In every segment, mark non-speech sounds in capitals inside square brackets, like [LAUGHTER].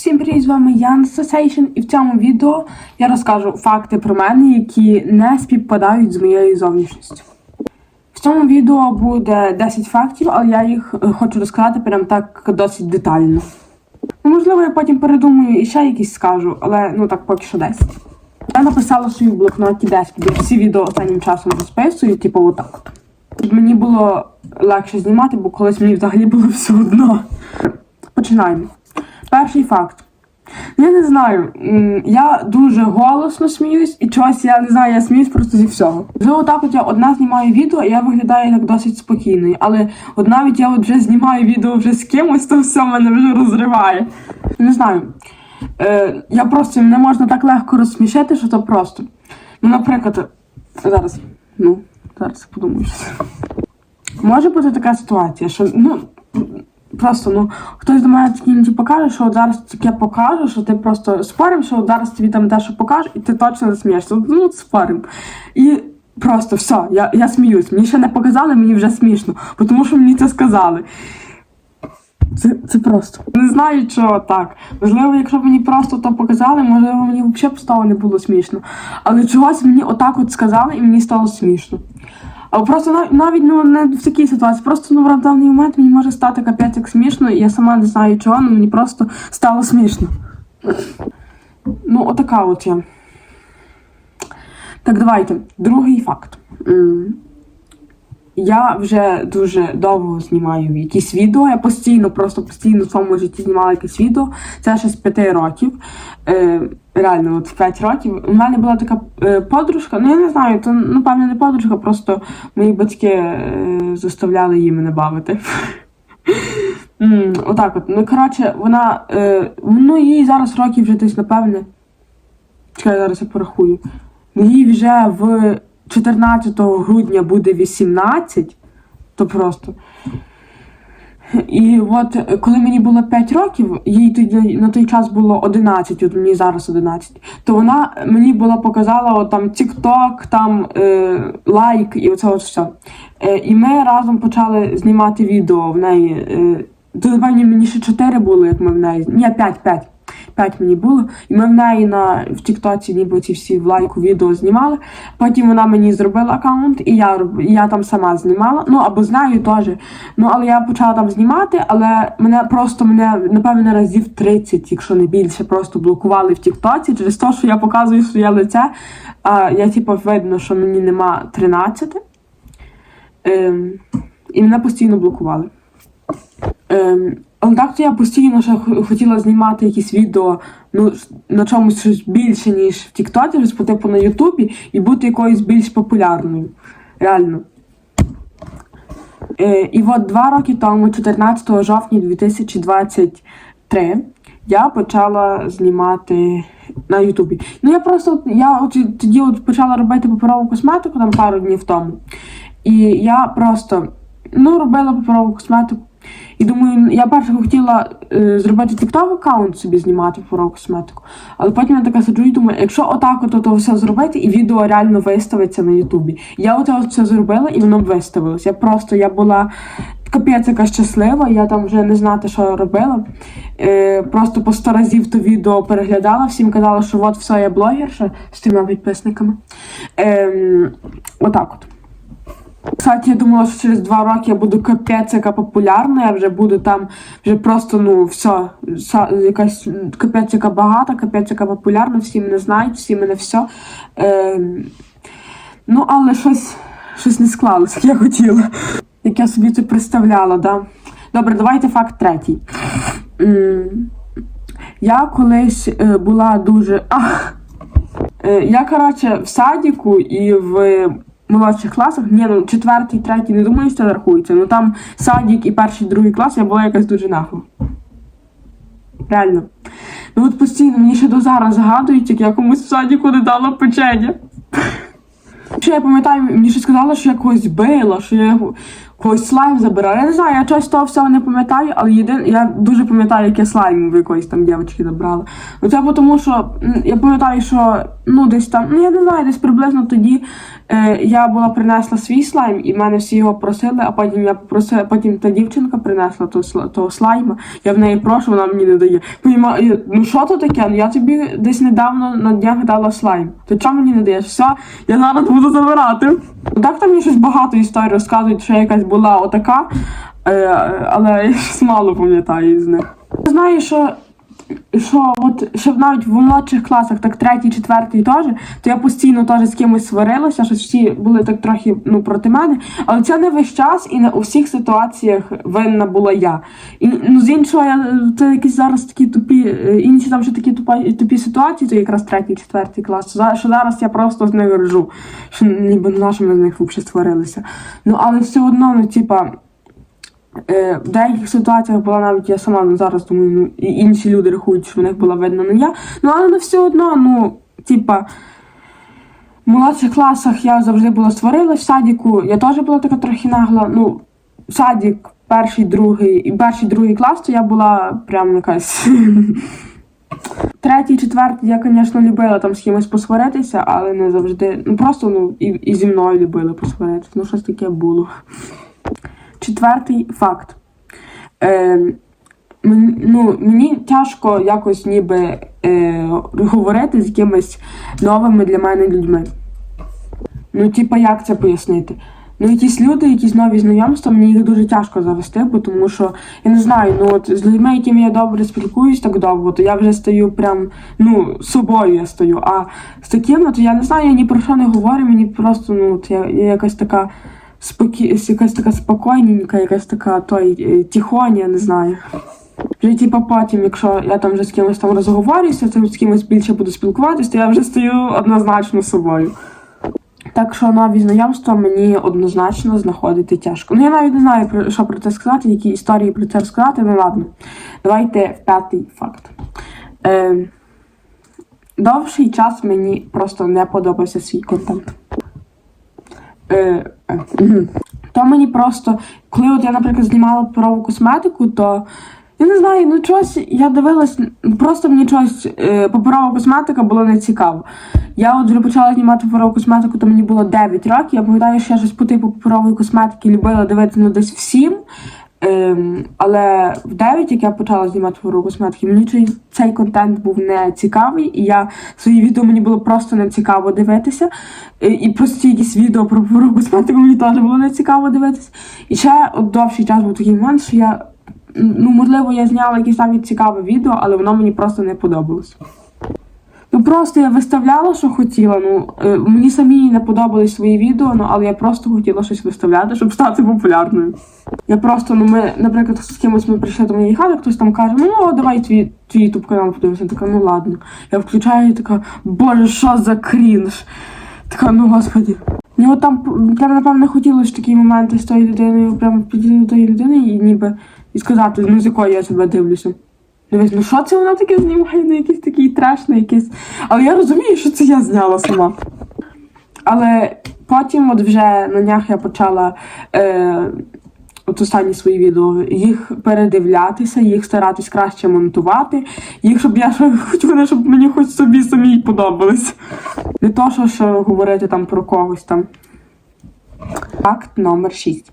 Всім привіт, з вами Ян Sensation, і в цьому відео я розкажу факти про мене, які не співпадають з моєю зовнішністю. В цьому відео буде 10 фактів, але я їх е, хочу розказати прям так досить детально. Ну, можливо, я потім передумаю і ще якісь скажу, але ну так поки що 10. Я написала в блокноті 10, де всі відео останнім часом розписую, типу отак от. Щоб мені було легше знімати, бо колись мені взагалі було все одно. Починаємо. Перший факт. Я не знаю, я дуже голосно сміюсь, і чогось я не знаю, я сміюсь просто зі всього. Вже отак от я одна знімаю відео, і я виглядаю як досить спокійною. Але от навіть я от вже знімаю відео вже з кимось, то все мене вже розриває. Не знаю. Е, я просто не можна так легко розсмішити, що то просто. Ну, наприклад, зараз, ну, зараз подумаю. Може бути така ситуація, що ну. Просто ну хтось до мене такий ну, покаже, що от зараз таке покаже, що ти просто спорим, що от зараз тобі там те, що покаже, і ти точно засмієшся. От, Ну, от спорим. І просто все, я, я сміюсь. Мені ще не показали, мені вже смішно, тому що мені це сказали. Це, це просто. Не знаю, чого так. Можливо, якщо мені просто то показали, можливо, мені взагалі б стало не було смішно. Але чогось мені отак от сказали, і мені стало смішно. А просто нав- навіть ну не в такій ситуації, просто ну в даний момент мені може стати капець як смішно, і я сама не знаю чого, але мені просто стало смішно. Ну, отака от я. Так, давайте. Другий факт. Я вже дуже довго знімаю якісь відео. Я постійно, просто постійно в своєму житті знімала якісь відео. Це ще з п'яти років. Е, реально, от в 5 років. У мене була така е, подружка, ну я не знаю, то напевно не подружка, просто мої батьки е, заставляли її мене бавити. [LAUGHS] М, Отак от. Ну, коротше, вона. Е, ну, їй зараз років вже десь, напевне. Чекай, зараз я порахую. Їй вже в 14 грудня буде 18, то просто. І от е, коли мені було 5 років, їй тоді на той час було 11, от мені зараз 11, то вона мені була показала от там TikTok, там е, лайк і оце от все. Е, і ми разом почали знімати відео в неї. Е, то, мені ще 4 було, як ми в неї. Ні, 5, 5. 5 мені було, і ми в неї на в Тіктоці ніби ці всі в лайку відео знімали. Потім вона мені зробила аккаунт, і я я там сама знімала. Ну або з нею теж. Ну але я почала там знімати, але мене просто мене напевно разів 30, якщо не більше, просто блокували в Тіктоці через те, що я показую своє лице. А я типу видно, що мені нема 13. Ем, і мене постійно блокували. Ем, але так то я постійно ще хотіла знімати якісь відео ну, на чомусь щось більше, ніж в Тіктоці, по типу на Ютубі, і бути якоюсь більш популярною. Реально. Е, і от два роки тому, 14 жовтня 2023, я почала знімати на Ютубі. Ну я просто я от тоді от почала робити паперову косметику там пару днів тому. І я просто ну, робила паперову косметику. І думаю, я перше хотіла е, зробити TikTok аккаунт собі знімати паперову косметику. Але потім я така сиджу і думаю, якщо отак от то все зробити, і відео реально виставиться на Ютубі. Я оце от все зробила і воно виставилось. Я просто я була капець яка щаслива, я там вже не знати, що робила. Е, просто по сто разів то відео переглядала, всім казала, що от все, я блогерша з трьома підписниками. Ем, отак от. Кстати, я думала, що через два роки я буду капець яка популярна, я вже буду там вже просто, ну, все, якась капець яка багата, капець яка популярна, всі мене знають, всі мене все. Ем, ну, але щось, щось не склалось, як я хотіла. Як я собі це представляла, да. Добре, давайте факт третій. Я колись е, була дуже. Ах! Е, Я, коротше, в садіку і в молодших класах, ні, ну четвертий, третій, не думаю, що це рахується. Ну там садік і перший, другий клас я була якась дуже нахуй. Реально. Ну от постійно мені ще до зараз згадують, як я комусь в садіку не дала печення. Ще я пам'ятаю, мені ще сказали, що я когось била, що я когось слайм забирала. Я не знаю, я чогось того всього не пам'ятаю, але єдине, я дуже пам'ятаю, як я слайм в якоїсь там дівчинки забрала. Ну це тому, що я пам'ятаю, що ну десь там, ну я не знаю, десь приблизно тоді е, я була принесла свій слайм, і мене всі його просили, а потім я попросила, потім та дівчинка принесла того, того слайма. Я в неї прошу, вона мені не дає. Понімаю, ну що то таке? Ну я тобі десь недавно на днях дала слайм. Ти чому мені не даєш? Все, я зараз буду забирати. Ну, Так там мені щось багато історій розказують, що я якась була отака, е, але я щось мало пам'ятаю з них. Знаю, що що от ще навіть в молодших класах, так третій, четвертий теж, то я постійно теж з кимось сварилася, що всі були так трохи ну, проти мене. Але це не весь час і не у всіх ситуаціях винна була я. І ну, з іншого, я, це якісь зараз такі тупі, е, інші там ще такі тупі, тупі ситуації, то якраз третій, четвертий клас. Що зараз я просто з них ржу, що ніби на що ми з них взагалі створилися. Ну але все одно, ну типа. Е, в деяких ситуаціях була навіть я сама зараз думаю, ну інші люди рахують, що в них була видно не я. Ну але не все одно, ну, типа, в молодших класах я завжди була сварилась в садіку. Я теж була така трохи нагла. Ну, садік, перший, другий і перший, другий клас, то я була прям якась. [LAUGHS] Третій, четвертий я, звісно, любила там з кимось посваритися, але не завжди. Ну просто ну і, і зі мною любили посваритися. Ну, щось таке було. Четвертий факт. Е, ну, мені тяжко якось ніби е, говорити з якимись новими для мене людьми. Ну, типа, як це пояснити? Ну, якісь люди, якісь нові знайомства, мені їх дуже тяжко завести, бо тому що я не знаю, ну от з людьми, якими я добре спілкуюсь так довго, то я вже стаю прям ну собою я стою. А з такими, то я не знаю, я ні про що не говорю, мені просто ну от я, я якась така спокі... якась така спокійненька, якась така той е, тихоня, не знаю. Вже типа потім, якщо я там вже з кимось там розговорюся, то з кимось більше буду спілкуватися, то я вже стаю однозначно собою. Так що нові знайомства мені однозначно знаходити тяжко. Ну я навіть не знаю, що про це сказати, які історії про це розказати, ну ладно. Давайте в п'ятий факт. Е, довший час мені просто не подобався свій контент. Е, е. То мені просто, коли от я, наприклад, знімала про косметику, то я не знаю, ну чогось я дивилась, просто мені чогось е, паперова косметика було не цікаво. Я от вже почала знімати паперову косметику, то мені було 9 років. Я пам'ятаю, що я щось по типу паперової косметики любила дивитися ну, десь всім. Ем, але в 9, як я почала знімати паперову косметику, мені цей, контент був не цікавий, і я свої відео мені було просто не цікаво дивитися. І просто якісь відео про паперову косметику мені теж було не цікаво дивитися. І ще от довший час був такий момент, що я ну, можливо, я зняла якесь навіть цікаве відео, але воно мені просто не подобалось. Ну просто я виставляла, що хотіла. Ну е, мені самі не подобались свої відео, ну але я просто хотіла щось виставляти, щоб стати популярною. Я просто, ну ми, наприклад, з кимось ми прийшли до моєї хати, хтось там каже, ну давай твій твій ютуб канал подивимося. Я така, ну ладно. Я включаю і така, боже, що за крінж. Така, ну господі. Мені от там прям напевно хотілося такі моменти з тою людиною, прям підійти до тої людини і ніби і сказати, ну з якої я себе дивлюся. Дивись, ну що це вона таке знімає, ну якийсь такий треш, ну якийсь. Але я розумію, що це я зняла сама. Але потім, от вже на днях я почала е, от останні свої відео, їх передивлятися, їх старатись краще монтувати, їх, щоб я хоч вони, щоб мені хоч собі самій подобались. Не то, що, що говорити там про когось там. Факт номер 6.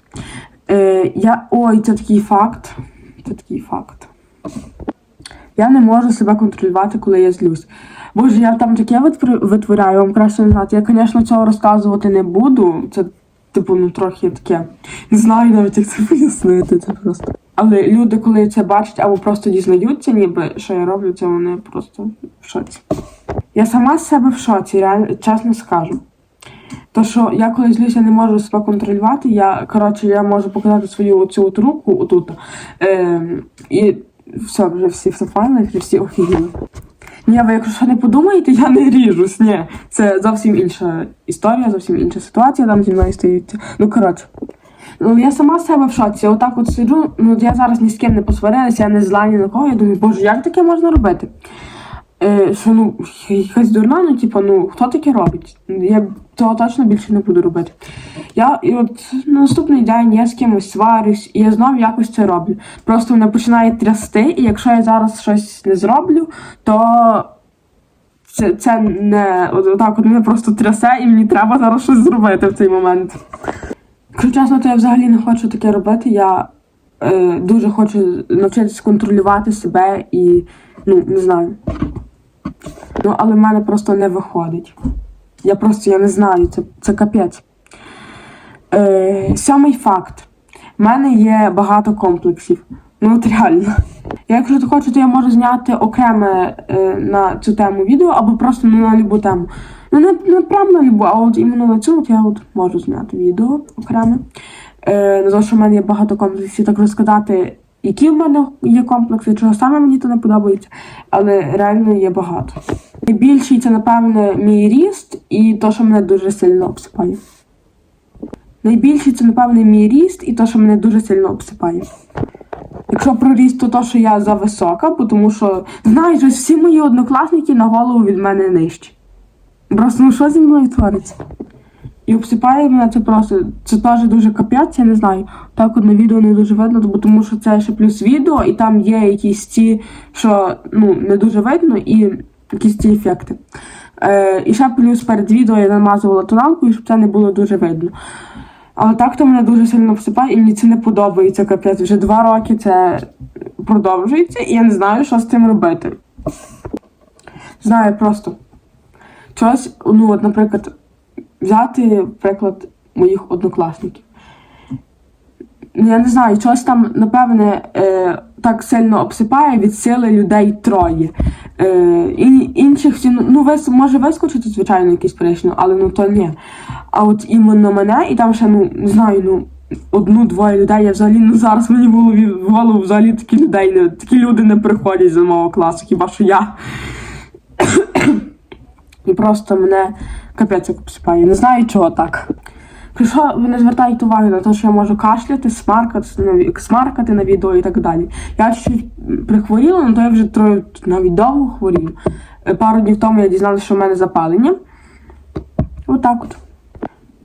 Е, я, ой, це такий факт. Це такий факт. Я не можу себе контролювати, коли я злюсь. Боже, я там таке витворяю, вам краще не знати. Я, звісно, цього розказувати не буду. Це, типу, ну трохи таке. Не знаю навіть, як це [LAUGHS] пояснити. Це просто. Але люди, коли це бачать або просто дізнаються, ніби що я роблю, це вони просто в шоці. Я сама з себе в шоці, реально, чесно скажу. То, що я коли злюся, не можу себе контролювати, я, коротше, я можу показати свою оцю руку отут. Е, і все, вже всі все вже всі офігіли. Ні, ви якщо не подумаєте, я не ріжусь. Ні, це зовсім інша історія, зовсім інша ситуація там зі мною стається. Ну, коротше. Ну, я сама себе в шоці. Отак от сиджу, ну я зараз ні з ким не посварилася, я не зла ні на кого. Я думаю, боже, як таке можна робити? е, що ну якась дурна, ну типу, ну хто таке робить? Я того точно більше не буду робити. Я і от на наступний день я з кимось сварюсь, і я знов якось це роблю. Просто мене починає трясти, і якщо я зараз щось не зроблю, то це, це не от, так, от мене просто трясе, і мені треба зараз щось зробити в цей момент. Якщо чесно, то я взагалі не хочу таке робити. Я е, дуже хочу навчитися контролювати себе і ну, не знаю. Ну, але в мене просто не виходить. Я просто я не знаю, це, це капець. Е, сьомий факт. У мене є багато комплексів. Ну от реально. Якщо ти хочеш, то я можу зняти окреме е, на цю тему відео або просто на любу тему. Ну не, не прям на любу, а от іменно на цю от я от можу зняти відео окреме. Е, на те, що в мене є багато комплексів, так розказати, які в мене є комплекси, чого саме мені то не подобається, але реально є багато. Найбільший це, напевне, мій ріст і то, що мене дуже сильно обсипає. Найбільший це, напевне, мій ріст і то, що мене дуже сильно обсипає. Якщо про ріст, то то, що я зависока, тому що, знаєш, ось всі мої однокласники на голову від мене нижчі. Просто ну що зі мною твориться? І обсипає мене це просто. Це теж дуже капець, я не знаю. Так от на відео не дуже видно, бо тому що це ще плюс відео, і там є якісь ті, що ну, не дуже видно, і якісь ці ефекти. Е, і ще плюс перед відео я намазувала тоналкою, щоб це не було дуже видно. Але так то мене дуже сильно обсипає, і мені це не подобається капець. Вже два роки це продовжується, і я не знаю, що з цим робити. Знаю просто. Щось, ну, от, наприклад, взяти приклад моїх однокласників. Ну, Я не знаю, щось там, напевне, е, так сильно обсипає від сили людей троє. Е, інших всі, ну, вис, може вискочити, звичайно, якийсь причину, але ну то ні. А от іменно мене, і там ще, ну, не знаю, ну, одну-двоє людей, я взагалі, ну зараз мені в в голову взагалі такі людей, не, такі люди не приходять з мого класу, хіба що я. І просто мене капець як обсипає. Не знаю, чого так. Якщо ви не звертаєте уваги на те, що я можу кашляти, смаркати, на- смаркати на відео і так далі. Я чуть прихворіла, але то я вже троє навіть довго хворію. Е, Пару днів тому я дізналася, що в мене запалення. Отак от.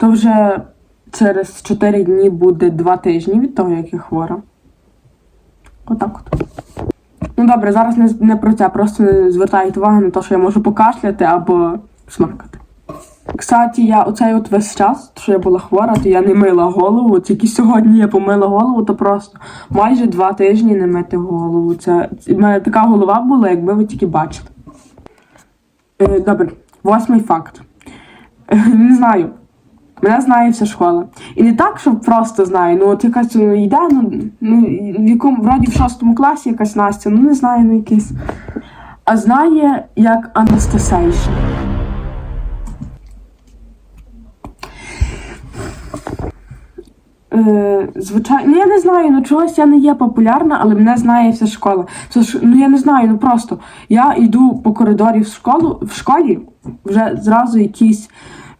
То вже через 4 дні буде 2 тижні від того, як я хвора. Отак от. Ну добре, зараз не, не про це, просто не звертайте увагу на те, що я можу покашляти або смаркати. Кстати, я оцей от весь час, що я була хвора, то я не мила голову. Тільки сьогодні я помила голову, то просто майже два тижні не мити голову. Це в мене така голова була, якби ви тільки бачили. Е, добре, восьмий факт. Е, не знаю. Мене знає вся школа. І не так, що просто знає. Ну, от якась ну, йде, ну, ну в якому вроді в шостому класі якась Настя, ну не знаю, ну якийсь. А знає як Анастасейшн. Е, звичайно, ну я не знаю, ну чогось я не є популярна, але мене знає вся школа. Це ж, ну я не знаю, ну просто я йду по коридорі в школу в школі, вже зразу якісь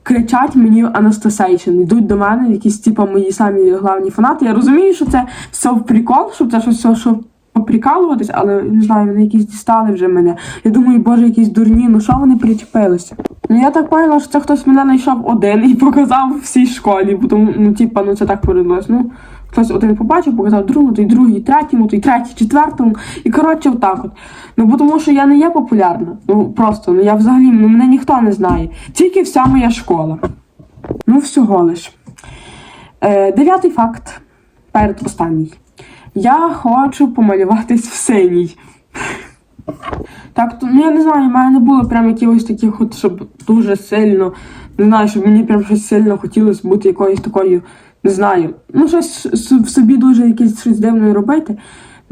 кричать мені Анастасейшн, йдуть до мене, якісь типу мої самі главні фанати. Я розумію, що це все в прикол, що це щось все, що поприкалуватись, але не знаю, вони якісь дістали вже мене. Я думаю, боже, якісь дурні, ну що вони причепилися? Ну я так поняла, що це хтось мене знайшов один і [LAUGHS] показав всій школі, бо тому, ну типа, ну це так породилось. Ну, хтось один побачив, показав другому, той другий, третьому, той третій, четвертому. І коротше, отак от. Ну тому, що я не є популярна. Ну просто, ну я взагалі, ну мене ніхто не знає. Тільки вся моя школа. Ну, всього лиш. Е, дев'ятий факт. Передостанній. Я хочу помалюватись в синій. Так, то, ну я не знаю, в мене не було прям якихось таких, от, щоб дуже сильно, не знаю, щоб мені прям щось сильно хотілося бути якоюсь такою, не знаю, ну щось в собі дуже якесь щось дивне робити.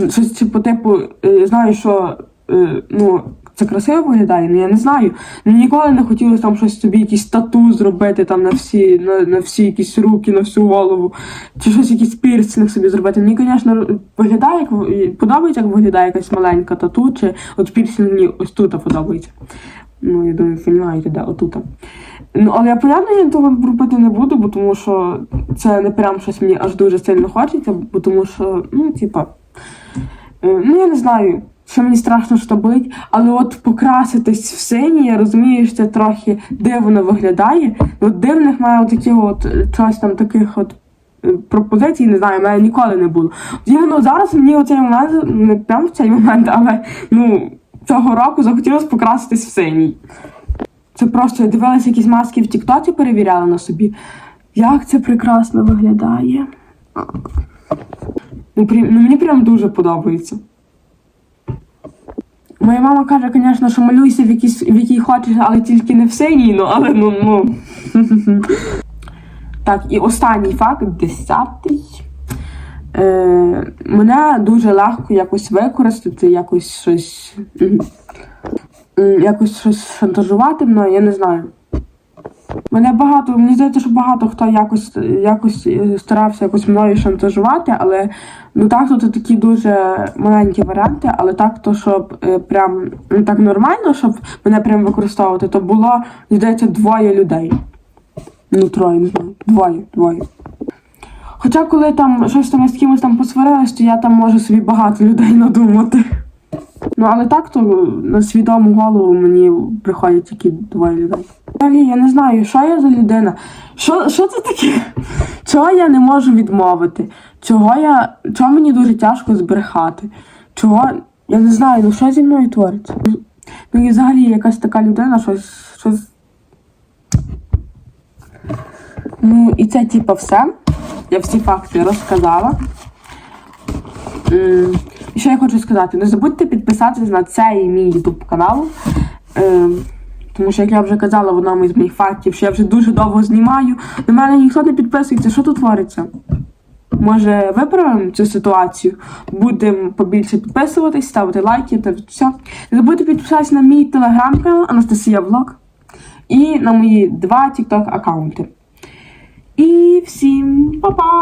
Щось типу, типу, е, знаю, що е, ну, це красиво виглядає, ну я не знаю. Ну, ніколи не хотілося там щось собі, якісь тату зробити там на всі, на, на всі якісь руки, на всю голову, чи щось якийсь пірсинг собі зробити. Мені, звісно, виглядає, як подобається, як виглядає якась маленька тату, чи от пірсинг мені ось тут подобається. Ну, я думаю, розумієте, де отут. Ну, але я понятно, я того робити не буду, бо тому що це не прям щось мені аж дуже сильно хочеться, бо тому що, ну, типа, е, ну я не знаю. що мені страшно що болить, але от покраситись в синій, я розумію, що це трохи дивно виглядає. От дивних має такі от щось там таких от е, пропозицій, не знаю, мене ніколи не було. Іменно зараз мені оцей момент, не прямо в цей момент, але ну, цього року захотілося покраситись в синій. Це просто я дивилася якісь маски в Тіктоці, перевіряла на собі. Як це прекрасно виглядає. Ну, ну мені прям дуже подобається. Моя мама каже, звісно, що малюйся в, якійсь, в якій хочеш, але тільки не в синій, ну, але ну. ну. [LAUGHS] так, і останній факт, десятий. Е, мене дуже легко якось використати, якось щось. Якось щось шантажувати мною, я не знаю. Мене багато, мені здається, що багато хто якось, якось е, старався якось мною шантажувати, але ну так то такі дуже маленькі варіанти, але так то, щоб е, прям ну, так нормально, щоб мене прям використовувати, то було, мені здається, двоє людей. Ну, троє, не знаю. Двоє, двоє. Хоча коли там щось там я з кимось там посварилась, то я там можу собі багато людей надумати. Ну, але так то на свідому голову мені приходять тільки двоє людей. Взагалі, я не знаю, що я за людина. Що, що це таке? Чого я не можу відмовити? Чого я. Чого мені дуже тяжко збрехати? Чого. Я не знаю, ну що зі мною твориться? Ну і взагалі якась така людина, щось. щось. Ну, і це типа все. Я всі факти розказала. М, І що я хочу сказати? Не забудьте підписатися на цей мій YouTube канал. Е, тому що, як я вже казала в одному із моїх фактів, що я вже дуже довго знімаю. На мене ніхто не підписується. Що тут твориться? Може, виправимо цю ситуацію? Будемо побільше підписуватись, ставити лайки та все. Не забудьте підписатися на мій телеграм-канал Анастасія Влог і на мої два TikTok аккаунти. І всім па-па!